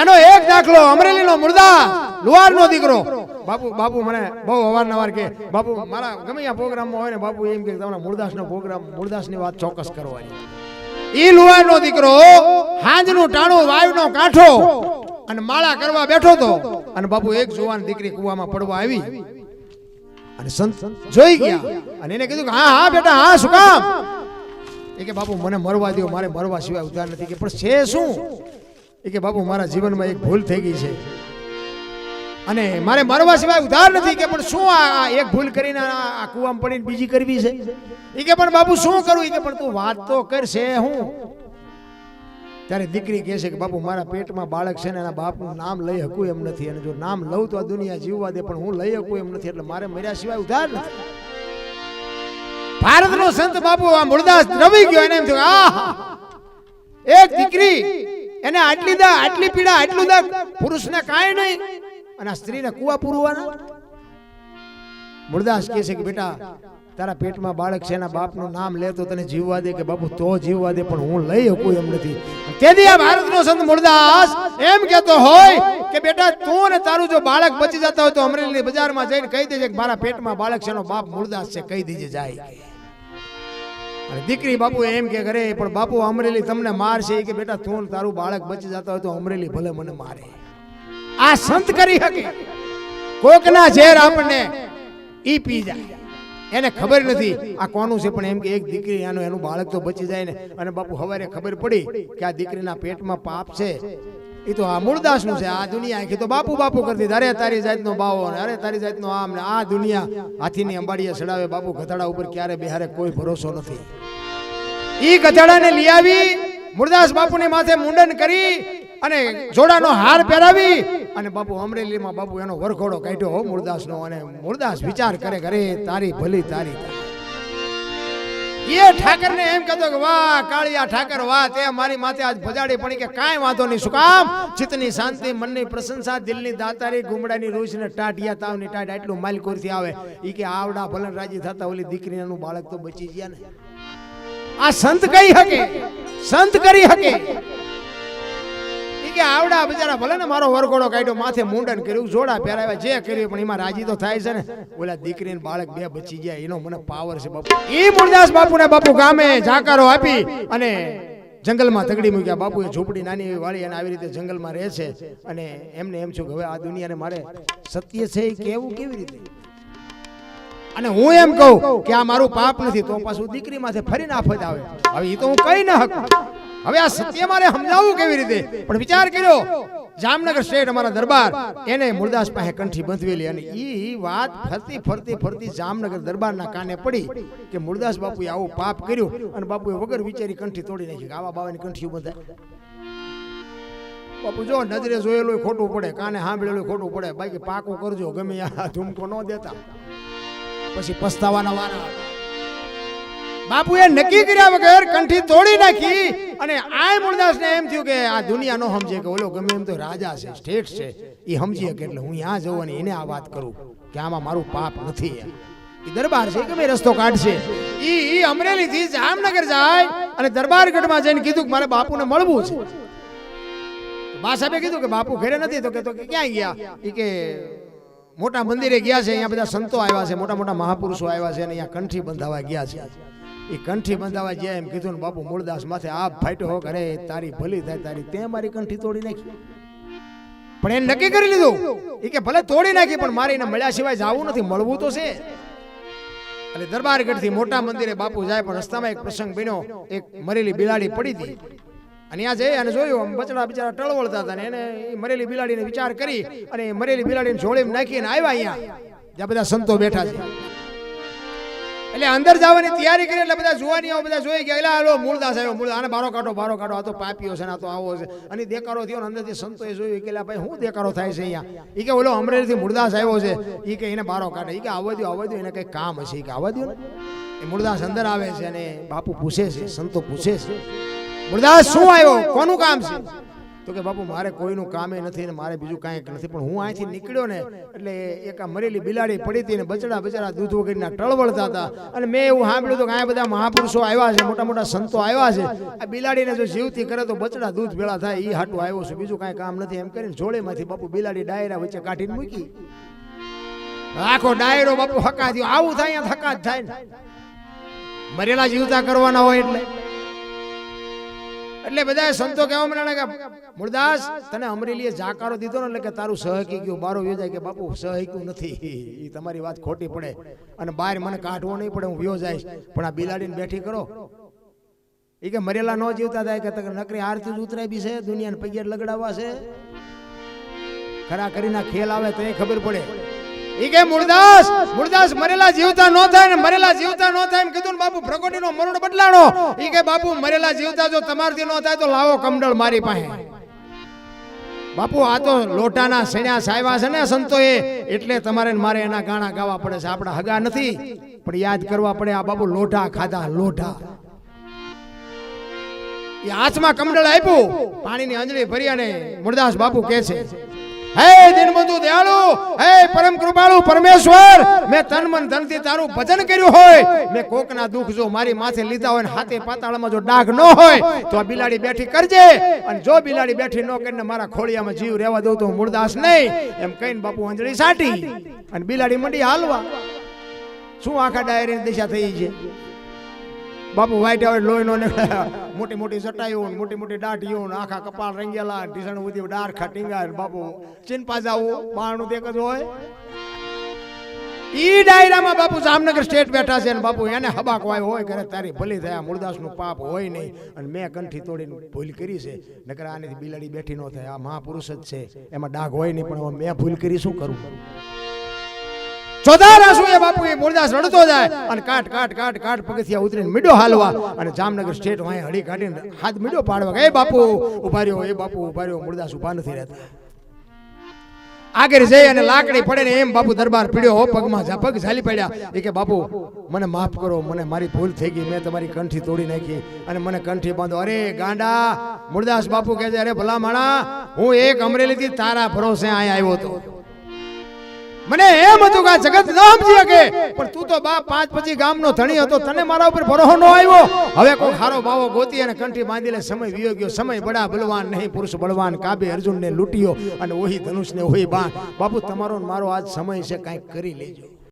એનો એક દાખલો અમરેલીનો મુર્દા લુવારનો દીકરો. બાપુ બાપુ મને બહુ અવારનવાર કે, બાપુ, મારા ગમે ત્યાં પ્રોગ્રામમાં હોય ને, બાપુ એમ કે, તમારા મુરદાસનો પ્રોગ્રામ, મુરદાસની વાત ચોક્કસ કરવાની. એ લુવારનો દીકરો હાંજનું ટાણું વાયુનો કાંઠો અને માળા કરવા બેઠો તો અને બાપુ એક જુવાન દીકરી કુવામાં પડવા આવી. અને સંત જોઈ ગયા. અને એને કીધું કે, હા હા, બેટા, હા, શું કામ? એ કે, બાપુ, મને મરવા દો મારે મરવા સિવાય ઉધાર નથી. કે, પણ છે શું? કે બાપુ, મારા જીવનમાં એક ભૂલ થઈ ગઈ છે. અને મારે મરવા સિવાય ઉધાર નથી કે પણ શું આ આ એક ભૂલ કરીને આ કુવામાં પડીને બીજી કરવી છે? એ કે પણ બાપુ, શું કરું? એ કે પણ તું વાત તો કરશે હું. ત્યારે દીકરી કહે છે કે બાપુ, મારા પેટમાં બાળક છે ને એના બાપનું નામ લઈ શકું એમ નથી. અને જો નામ લઉં તો આ દુનિયા જીવવા દે, પણ હું લઈ શકું એમ નથી. એટલે મારે મર્યા સિવાય ઉધાર નથી. ભારતનો સંત બાપુ આ મૂળદાસ રવી ગયો, એને એમ થયું, આહા, એક દીકરી એને આટલી દા, આટલી પીડા, આટલું દા. પુરુષને કાંઈ નહીં. અને સ્ત્રીને કુવા પૂરવાના. મુરદાસ કહે છે કે, બેટા, તારા પેટમાં બાળક છે, એના બાપનું નામ લે તને જીવવા દે કે, બાપુ, તો જીવવા દે, પણ હું લઈ શકું એમ નથી. તેથી આ ભારતનો સંત મુરદાસ એમ કહેતો હોય કે, બેટા, તું ને તારું જો બાળક બચી જતા હોય તો અમરેલી બજારમાં જઈને કહી દેજે કે, મારા પેટમાં બાળક છે, એનો બાપ મુરદાસ છે. કહી દેજે જાય. અને દીકરી બાપુ એમ કે કરે પણ બાપુ અમરેલી તમને મારશે. કે, બેટા, તું તારું બાળક બચી જતા હોય તો અમરેલી ભલે મને મારે. આ સંત કરી શકે. કોકના ઝેર આપણને ઈ પી જાય. એને ખબર નથી આ કોનું છે, પણ એમ કે એક દીકરી એનું એનું બાળક તો બચી જાય ને. અને બાપુ હવારે ખબર પડી કે આ દીકરીના પેટમાં પાપ છે. એ તો આ મૂળદાસનું છે, આ દુનિયા. આખી તો બાપુ બાપુ કરતી અરે તારી જાતનો બાવો અરે તારી જાતનો આમ ને, આ દુનિયા. હાથીની અંબાડીએ ચડાવે બાપુ ગધાડા ઉપર ક્યારે બિહારે કોઈ ભરોસો નથી. ઈ ગધાડાને લઈ આવી મુરદાસ બાપુની માથે મુંડન કરી અને જોડાનો હાર પહેરાવી અને બાપુ અમરેલીમાં બાપુ એનો વરઘોડો કાઢ્યો હો મુરદાસનો અને મુરદાસ વિચાર કરે કરે તારી ભલી તારી. એ ઠાકરને એમ કહેતો કે, વાહ, કાળિયા ઠાકર, વાહ, તે મારી માથે આજ ભજાડી પડી કે કાંઈ વાંધો નહીં. શું કામ? ચિત્તની શાંતિ, મનની પ્રશંસા, દિલની દાતારી, ગુમડાની રૂચ ને ટાટિયા તાવની ટાટ આટલું માલકોરથી આવે. ઈ કે આવડા ભલન રાજી થતા ઓલી દીકરીનું બાળક તો બચી ગયા ને. આ સંત કઈ હકે સંત કરી શકે. કે આવડા બિચારા ભલે ને મારો વરઘોડો કાઢ્યો, માથે મુંડન કર્યું, જોડા પહેરાવ્યા, જે કર્યું પણ એમાં રાજી તો થાય છે ને. ઓલા દીકરી ને બાળક બે બચી ગયા, એનો મને પાવર છે બાપુ. એ મુરદાસ બાપુ ને બાપુ ગામે જાકારો આપી અને જંગલમાં તગડી મૂક્યા. બાપુ એ ઝૂંપડી નાની એવી વાળી અને આવી રીતે જંગલમાં રહે છે અને એમને એમ છું કે હવે આ દુનિયાને મારે સત્ય છે એ કેવું કેવી રીતે? અને હું એમ કહું કે આ મારું પાપ નથી, તો પાછું દીકરી માથે ફરીને આફત આવે. હવે એ તો હું કહી ના શકું. હવે આ સત્ય મારે સમજાવવું કેવી રીતે? પણ વિચાર કર્યો, જામનગર શેઠ અમારા દરબાર, એને મુરદાસ પાસે કંઠી બંધવેલી અને એ વાત ફરતી ફરતી ફરતી જામનગર દરબારના કાને પડી કે મુરદાસ બાપુએ આવું પાપ કર્યું અને બાપુએ વગર વિચારી કંઠી તોડી નાખી. આવા બાવાની કંઠી બંધાય. બાપુ જો નજરે જોયેલું ખોટું પડે, કાને સાંભળેલું ખોટું પડે. બાકી પાકું કરજો, ગમે આ ધૂમકો ન દેતા. પછી પસ્તાવાના વારા. બાપુએ નક્કી કર્યા વગર કંઠી તોડી નાખી. અને આ મૂળદાસને એમ થયું કે આ દુનિયા નો સમજે કે ઓલો ગમે એમ તો રાજા છે સ્ટેટ છે એ સમજી શકે એટલે હું ત્યાં જઉં અને એને આ વાત કરું કે આમાં મારું પાપ નથી એમ. એ દરબાર છે ગમે રસ્તો કાઢશે? એ એ અમરેલીથી જામનગર જાય અને દરબારગઢમાં જઈને કીધું કે મારે બાપુને મળવું છે. બા સાહેબે કીધું કે બાપુ ઘરે નથી તો કે તો કે ક્યાં ગયા? એ કે મોટા મંદિરે ગયા છે, અહીંયા બધા સંતો આવ્યા છે, મોટા મોટા મહાપુરુષો આવ્યા છે અને અહીંયા કંઠી બંધાવા ગયા છે. એ કંઠી બંધાવા ગયા એમ કીધું ને બાપુ મૂળદાસ માથે આપ ફાટ્યો કરે તારી ભલી થાય, તારી તે મારી કંઠી તોડી નાખી. પણ એને નક્કી કરી લીધું. એ કે ભલે તોડી નાખી, પણ મારે એને મળ્યા સિવાય જવું નથી, મળવું તો છે. અને દરબારગઢથી મોટા મંદિરે બાપુ જાય, પણ રસ્તામાં એક પ્રસંગ બન્યો. એક મરેલી બિલાડી પડી હતી. અને ત્યાં જઈ અને જોયું, આમ બચડા બિચારા ટળવળતા હતા ને એને એ મરેલી બિલાડીને વિચાર કરી અને એ મરેલી બિલાડીને જોડીને નાખીને આવ્યા અહીંયા. જ્યાં બધા સંતો બેઠા છે. એટલે અંદર જવાની તૈયારી કરી, એટલે બધા જોવાની બધા જોઈ ગયા એટલે હાલો મૂળદાસ આવ્યો મૂળદાસ આને બારો કાઢો બારો કાઢો. આ તો પાપીઓ છે આ તો આવો છે. અને દેકારો થયો ને, અંદરથી સંતોએ જોયું કે ભાઈ, શું દેકારો થાય છે અહીંયા? એ કે, ઓલો અમરેલીથી મૂળદાસ આવ્યો છે. એ કે, એને બારો કાઢે. એ કે આવવા દો આવવા દો એને કંઈ કામ હશે. એ કે આવવા દો ને. એ મૂળદાસ અંદર આવે છે અને બાપુ પૂછે છે, સંતો પૂછે છે. મૂળદાસ શું આવ્યો? કોનું કામ છે? તો કે બાપુ, મારે કોઈનું કામે નથી ને મારે બીજું કાંઈ નથી. પણ હું અહીંથી નીકળ્યો ને, એટલે એક મરેલી બિલાડી પડી હતી ને બચડા બચડા દૂધ વગરના ટળવળતા હતા. અને મેં એવું સાંભળ્યું હતું કે આ બધા મહાપુરુષો આવ્યા છે, મોટા મોટા સંતો આવ્યા છે. આ બિલાડીને જો જીવતી કરે તો બચડા દૂધ ભેળા થાય એ હાટું આવ્યો છું. બીજું કાંઈ કામ નથી. એમ કરીને જોડેમાંથી બાપુ બિલાડી ડાયરા વચ્ચે કાઢીને મૂકી. આખો ડાયરો બાપુ હકા થયો. આવું થાય, અહીંયા થકા જ થાય મરેલા જીવતા કરવાના હોય એટલે. એટલે બધા સંતો કહેવા માંડ્યા કે મૂળદાસ તને અમરેલીએ જાકારો દીધો ને એટલે કે તારું સહકી ગયું. બારો યોજાય કે, બાપુ સહક્યું નથી. એ તમારી વાત ખોટી પડે. અને બહાર મને કાઢવો નહીં પડે, હું વ્યો જઈશ. પણ આ બિલાડીને બેઠી કરો. એ કે મરેલા ન જીવતા થાય કે નકરી આરતી જ ઉતરાય બી છે, દુનિયાને પૈયા લગડાવવા છે. ખરા કરીને ખેલ આવે તો એ ખબર પડે. ઈ કે મુરદાસ મુરદાસ મરેલા જીવતા નો થાય ને મરેલા જીવતા નો થાય એમ કીધું ને બાપુ પ્રગટીનો મરણ બદલાણો. ઈ કે બાપુ મરેલા જીવતા જો તમારથી નો થાય તો લાવો કમડળ મારી પાસે. બાપુ આ તો લોટાના સેણ્યા સાયવા છે ને સંતોએ, એટલે તમારે મારે એના ગાણા ગાવા પડે છે. આપણા હગા નથી, પણ યાદ કરવા પડે આ બાપુ લોઢા ખાધા લોઢા એ હાથમાં કમડળ આપ્યું, પાણીની અંજળી ભરી અને મુરદાસ બાપુ કે છે હે દુઃખ જો મારી માથે લીધા હોય ને હાથે પાતાળમાં જો ડાઘ ન હોય, તો આ બિલાડી બેઠી કરજે. અને જો બિલાડી બેઠી ન કરીને મારા ખોળિયામાં જીવ રહેવા દઉં તો મૂળદાસ નહીં. એમ કહીને બાપુ અંજળી સાટી. અને બિલાડી મંડી હાલવા. શું આખા ડાયરી દિશા થઈ છે? બાપુ વાઈટ આવે લોહી નો મોટી મોટી ચટાઈઓ મોટી મોટી દાઢીઓ આખા કપાળ રંગેલા ઢીસણ ઉધી ડારખા ટીંગા બાપુ. ચિંપા જાવું બાણું દેખ જ હોય. ઈ ડાયરામાં બાપુ જામનગર સ્ટેટ બેઠા છે અને બાપુ, એને હબાક વાય હોય કરે તારી ભલી થયા મૂળદાસનું પાપ હોય નહીં. અને મેં કંઠી તોડીને ભૂલ કરી છે. નકર આનેથી બિલાડી બેઠી ન થાય. આ મહાપુરુષ જ છે. એમાં ડાઘ હોય નહીં, પણ મેં ભૂલ કરી શું કરું? બાપુ લાકડી પડે ને એમ બાપુ દરબાર પીડ્યો. પગમાં પગ ઝાલી પડ્યા. કે, બાપુ, મને માફ કરો, મને મારી ભૂલ થઈ ગઈ, મેં તમારી કંઠી તોડી નાખી અને મને કંઠી બાંધો. અરે, ગાંડા, મુરદાસ બાપુ કહે છે, અરે ભલા માણા હું એક અમરેલીથી તારા ભરોસે અહીંયા આવ્યો હતો. મને એમ હતું કે જગત ન સમજી પણ તું તો બાપ પાંચ પછી ગામનો ધણી હતો, તને મારા ઉપર ભરોહો ન આવ્યો? હવે કોઈ ખારો બાવો ગોતી અને કંઠી બાંધી લે સમય વિયો ગયો. સમય બડા બલવાન, નહીં પુરુષ બળવાન. કાબે અર્જુનને લૂંટ્યો અને ઓહી ધનુષને ઓહી બાણ. બાપુ, તમારો મારો આજ સમય છે, કાંઈક કરી લેજો.